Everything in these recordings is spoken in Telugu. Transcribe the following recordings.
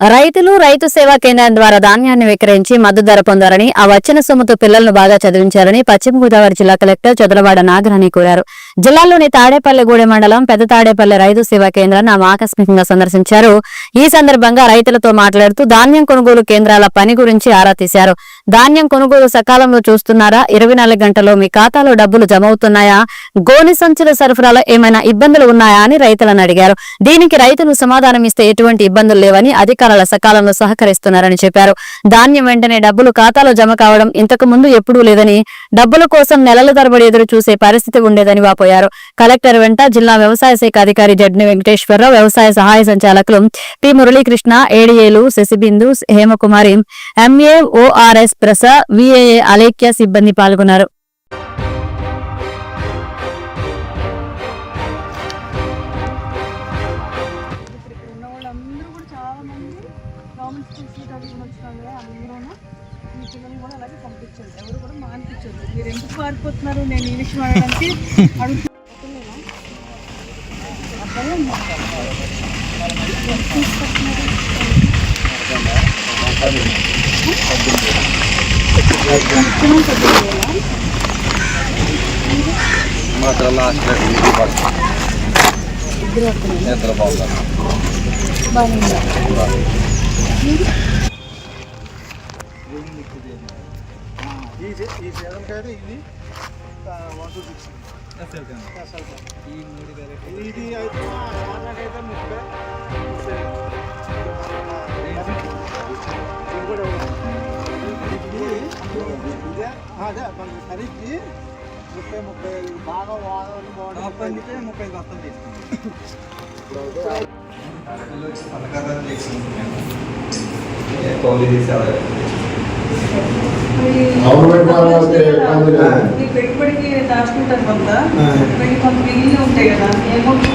రైతులు రైతు సేవా కేంద్రం ద్వారా ధాన్యాన్ని విక్రయించి మద్దతు ధర పొందారని ఆ వచ్చిన సొమ్ముతో పిల్లలను బాగా చదివించారని పశ్చిమ గోదావరి జిల్లా కలెక్టర్ చదలవాడ నాగరాణి కోరారు. జిల్లాలోని తాడేపల్లిగూడె మండలం పెద్ద తాడేపల్లి రైతు సేవా కేంద్రాన్ని ఆమె ఆకస్మికంగా సందర్శించారు. ఈ సందర్భంగా రైతులతో మాట్లాడుతూ ధాన్యం కొనుగోలు కేంద్రాల పని గురించి ఆరా తీశారు. ధాన్యం కొనుగోలు సకాలంలో చూస్తున్నారా? ఇరవై నాలుగు గంటల్లో మీ ఖాతాలో డబ్బులు జమ అవుతున్నాయా గోని సంచుల సరఫరాలో ఏమైనా ఇబ్బందులు ఉన్నాయా అని రైతులను అడిగారు. దీనికి రైతులు సమాధానం ఇస్తే ఎటువంటి ఇబ్బందులు లేవని అధికారులు సకాలంలో సహకరిస్తున్నారని చెప్పారు. ధాన్యం వెంటనే డబ్బులు ఖాతాలో జమ కావడం ఇంతకు ముందు ఎప్పుడూ లేదని డబ్బుల కోసం నెలల తరబడి ఎదురు చూసే పరిస్థితి ఉండేదని వాపోయారు. కలెక్టర్ వెంట జిల్లా వ్యవసాయ శాఖ అధికారి జడ్ని వెంకటేశ్వరరావు వ్యవసాయ సహాయ సంచాలకులు P Muralikrishna ఏడీఏలు Sasibindu Hemakumari MA ORS Prasad VAA Alekhya సిబ్బంది పాల్గొన్నారు. గవర్నమెంట్ స్కూల్స్కి చదువుకుని వచ్చినారు కదా అందరూ మీ పిల్లల్ని కూడా అలాగే పంపించండి. ఎవరు కూడా మానిపించండి మీరు ఎందుకు పారిపోతున్నారు నేను ఈ విషయం అడగడానికి అడుగుతున్నాను. మాత్రం లాస్ట్ ఇది పట్టు నిద్ర బాగుంది. ఈ సీ- ఈ సీజన్కి అయితే ఇది వన్ టూ సిక్స్ ఇది అయితే నాకైతే ముప్పై ఇది కూడా ఇది ఇదే అదే మనకి ముప్పై ముప్పై బాగా ముప్పై గవర్నమెంట్ వాళ్ళు అయితే ఇబ్బంది లేదు. ఈ పెట్టుబడికి దాచుకుంటారు కొంత పెట్టుబడి కొంత మిగిలి ఉంటాయి కదా ఏమౌంట్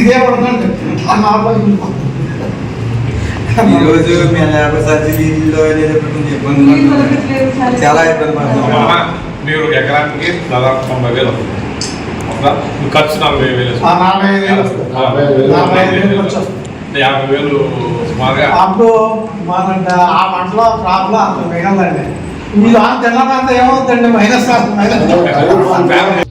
ఇదే పడుతుంది ఈరోజు మేము సబ్సిడీలో లేకపోతే ఇబ్బందులు చాలా ఇబ్బంది పడుతున్నాం మీరు ఎకరానికి దాదాపు తొంభై వేలు అవుతుంది ఖర్చు నలభై వేలు యాభై వేలు సుమారుగా. అప్పుడు మన ఆ పంటలో క్రాప్లో అంత మిగలదండి. మీరు ఆ తిన్నదంతా ఏమవుతుందండి? Minus minus.